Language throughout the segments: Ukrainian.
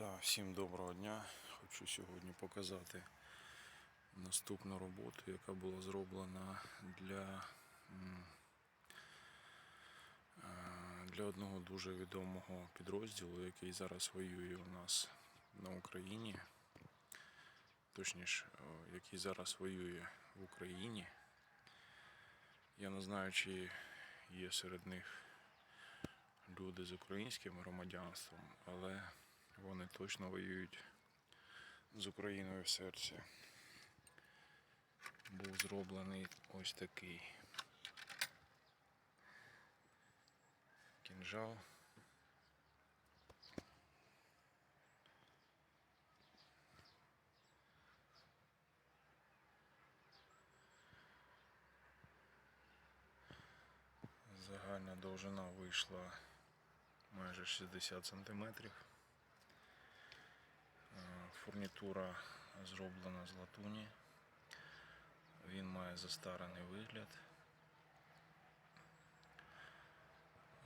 Так, всім доброго дня. Хочу сьогодні показати наступну роботу, яка була зроблена для, е, для одного дуже відомого підрозділу, який зараз воює у нас на Україні. Точніше, який зараз воює в Україні. Я не знаю, чи є серед них люди з українським громадянством, але вони точно воюють з Україною в серці. Був зроблений ось такий кінжал. Загальна довжина вийшла майже 60 сантиметрів. Е, Фурнітура зроблена з латуні. Він має застарений вигляд.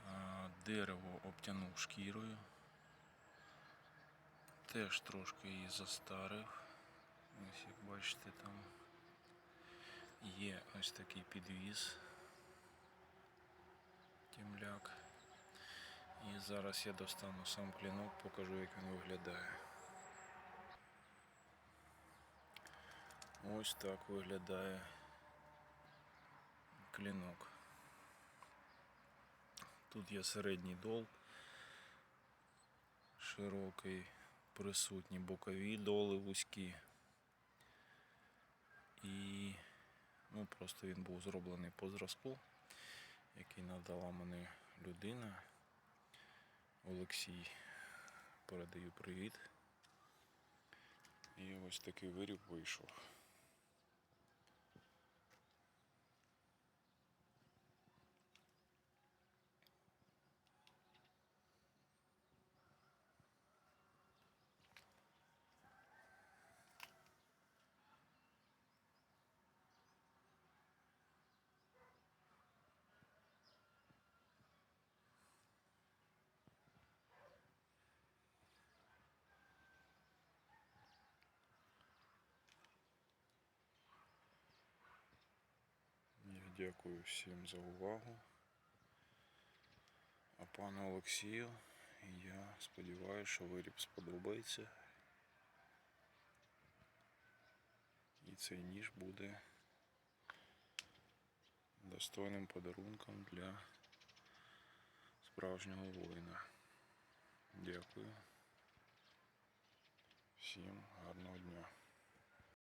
Е, Дерево обтянув шкірою. Теж трошки її застарив. Ось як бачите там є ось такий підвіз. Тімляк. І зараз я достану сам клінок, покажу, як він виглядає. Ось так виглядає клінок. Тут є середній дол, широкий, присутні бокові доли вузькі. І ну, просто він був зроблений по зразку, який надала мені людина. Олексій. Передаю привіт. І ось такий виріб вийшов. Я дякую всім за увагу. А пану Олексію, я сподіваюся, що виріб сподобається. І цей ніж буде достойним подарунком для справжнього воїна. Дякую. Всім гарного дня.